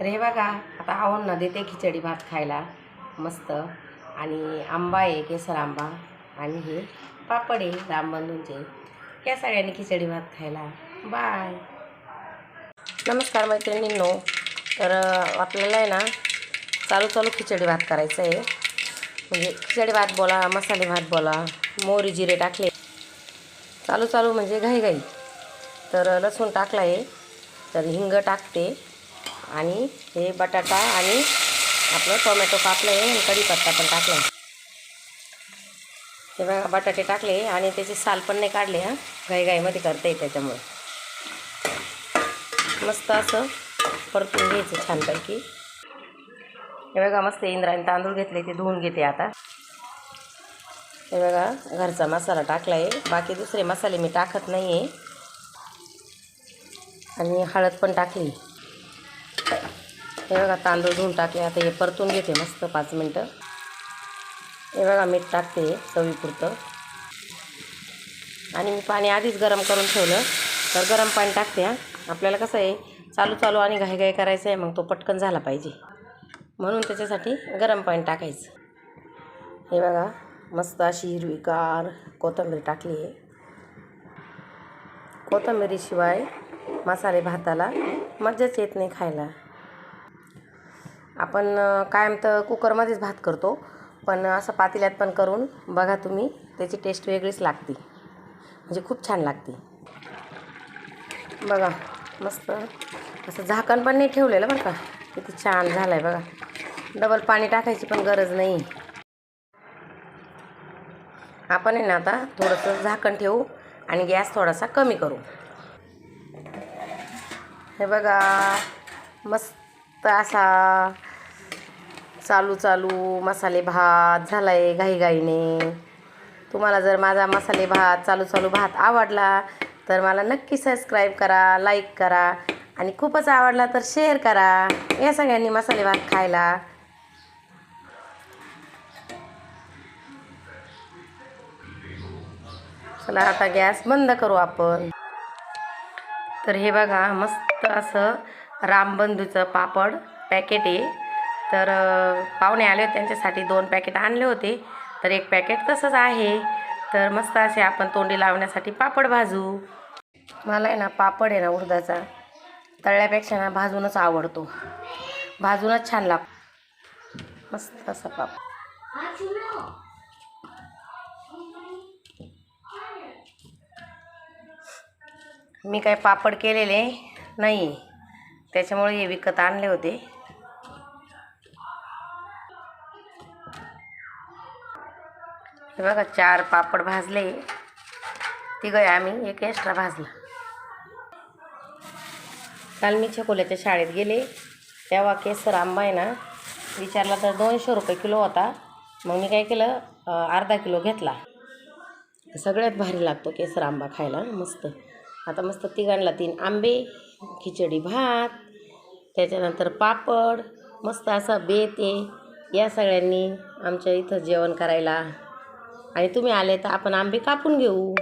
तर हे बघा आता आवडना देते खिचडी भात खायला. मस्त. आणि आंबा आहे केसर आंबा आणि हे पापड आहे रामबंधूंचे या सगळ्यांनी खिचडी भात खायला. बाय. नमस्कार मैत्रिणींनो. तर आपल्याला आहे ना चालू चालू खिचडी भात करायचं आहे. म्हणजे खिचडी भात बोला मसाले भात बोला मोरी जिरे टाकले. चालू चालू म्हणजे घाई घाई. तर लसूण टाकला आहे. तर हिंग टाकते. आणि हे बटाटा आणि आपलं टोमॅटो कापलं आहे आणि कढीपत्ता पण टाकला आहे हे बघा बटाटे टाकले आणि त्याचे साल पण नाही काढले हां. घाईघाईमध्ये करता येईल त्याच्यामुळे. मस्त असं परतून घ्यायचं छानपैकी. हे बघा मस्त इंद्राने तांदूळ घेतले ते धुवून घेते आता. हे बघा घरचा मसाला टाकला आहे बाकी दुसरे मसाले मी टाकत नाही आहे आणि हळद पण टाकली. हे बघा तांदूळ धुवून टाकले. आता हे परतून घेते मस्त पाच मिनटं. हे बघा मीठ टाकते चवीपुरतं. आणि मी पाणी आधीच गरम करून ठेवलं. तर गरम पाणी टाकते हां. आपल्याला कसं आहे चालू चालू आणि घाईघाई करायचं आहे मग तो पटकन झाला पाहिजे. म्हणून त्याच्यासाठी गरम पाणी टाकायचं. हे बघा मस्त अशी हिरवीगार कोथिंबीर टाकली आहे. कोथिंबिरीशिवाय मसाले भाताला मजाच येत नाही खायला. आपण कायम तर कुकरमध्येच भात करतो पण असं पातेल्यात पण करून बघा तुम्ही त्याची टेस्ट वेगळीच लागते. म्हणजे खूप छान लागते. बघा मस्त. असं झाकण पण नाही ठेवलेलं बरं का. किती छान झालं आहे बघा. डबल पाणी टाकायची पण गरज नाही. आपण आहे ना आता थोडंसं झाकण ठेवू आणि गॅस थोडासा कमी करू. हे बघा मस्त असा चालू चालू मसाले भात झाला आहे घाईघाईने. तुम्हाला जर माझा मसाले भात चालू चालू भात आवडला तर मला नक्की सबस्क्राईब करा लाईक करा आणि खूपच आवडला तर शेअर करा. या सगळ्यांनी मसाले भात खायला. चला आता गॅस बंद करू आपण. तर हे बघा मस्त असं रामबंधूचं पापड पॅकेट आहे. तर पाहुणे आले होते त्यांच्यासाठी दोन पॅकेट आणले होते. तर एक पॅकेट तसंच आहे. तर मस्त असे आपण तोंडी लावण्यासाठी पापड भाजू. मला आहे ना पापड आहे ना उडदाचा. तळल्यापेक्षा ना भाजूनच आवडतो. भाजूनच छान लागतो मस्त असा पापड. मी काय पापड केलेले नाही. त्याच्यामुळे हे विकत आणले होते. हे बघा चार पापड भाजले. तिघं आम्ही एक एक्स्ट्रा भाजला. काल मी छकोल्याच्या शाळेत गेले. तेव्हा केसर आंबा आहे ना विचारला तर दोनशे रुपये किलो होता. मग मी काय केलं अर्धा किलो घेतला. सगळ्यात भारी लागतो केसर आंबा खायला मस्त. आता मस्त तिघांना तीन आंबे खिचडी भात त्याच्यानंतर पापड मस्त असा बेते या सगळ्यांनी आमच्या इथं जेवण करायला आणि तुम्ही आले तर आपण आंबे कापून घेऊ.